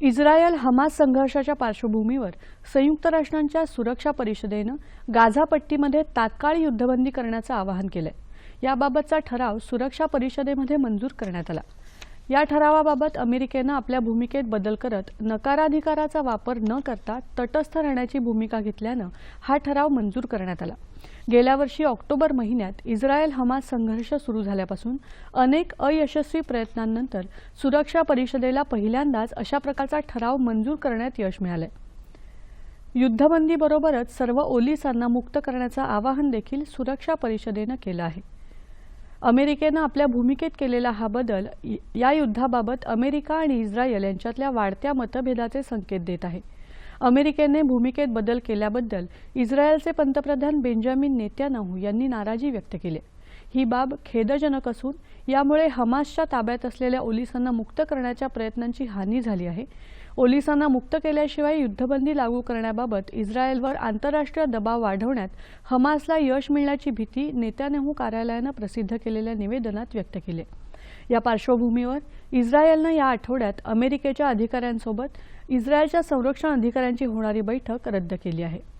Israel Hamas संघर्षाच्या पार्श्वभूमीवर संयुक्त राष्ट्रांच्या सुरक्षा परिषदेनं गाझा पट्टीमध्ये तात्काळ युद्धबंदी करण्याचं आवाहन केलंय. याबाबतचा ठराव सुरक्षा परिषदेमध्ये मंजूर करण्यात आला. या ठरावाबाबत अमेरिकेनं आपल्या भूमिकेत बदल करत नकाराधिकाराचा वापर न करता तटस्थ राहण्याची भूमिका घेतल्यानं हा ठराव मंजूर करण्यात आला. गेल्या वर्षी ऑक्टोबर महिन्यात इस्रायल हमास संघर्ष सुरू झाल्यापासून अनेक अयशस्वी प्रयत्नांनंतर सुरक्षा परिषदेला पहिल्यांदाच अशा प्रकारचा ठराव मंजूर करण्यात यश मिळालंय. युद्धबंदीबरोबरच सर्व ओलिसांना मुक्त करण्याचं आवाहन देखील सुरक्षा परिषदेनं केलं आहे. अमेरिकेनं आपल्या भूमिकेत केलेला हा बदल या युद्धाबाबत अमेरिका आणि इस्रायल यांच्यातल्या वाढत्या मतभेदाचे संकेत देत आहे. अमेरिकेने भूमिकेत बदल केल्याबद्दल इस्रायलचे पंतप्रधान बेंजामिन नेत्यानाहू यांनी नाराजी व्यक्त केली ही बाब खेदजनक असून यामुळे हमासच्या ताब्यात असलेल्या ओलिसांना मुक्त करण्याच्या प्रयत्नांची हानी झाली आहे. ओलिसांना मुक्त केल्याशिवाय युद्धबंदी लागू करण्याबाबत इस्रायलवर आंतरराष्ट्रीय दबाव वाढवण्यात हमासला यश मिळण्याची भीती नेत्यानेहू कार्यालयानं प्रसिद्ध केलेल्या निवेदनात व्यक्त केली या पार्श्वभूमीवर इस्रायलनं या आठवड्यात अमेरिकेच्या अधिकाऱ्यांसोबत इस्रायलच्या संरक्षण अधिकाऱ्यांची होणारी बैठक रद्द केली आहे.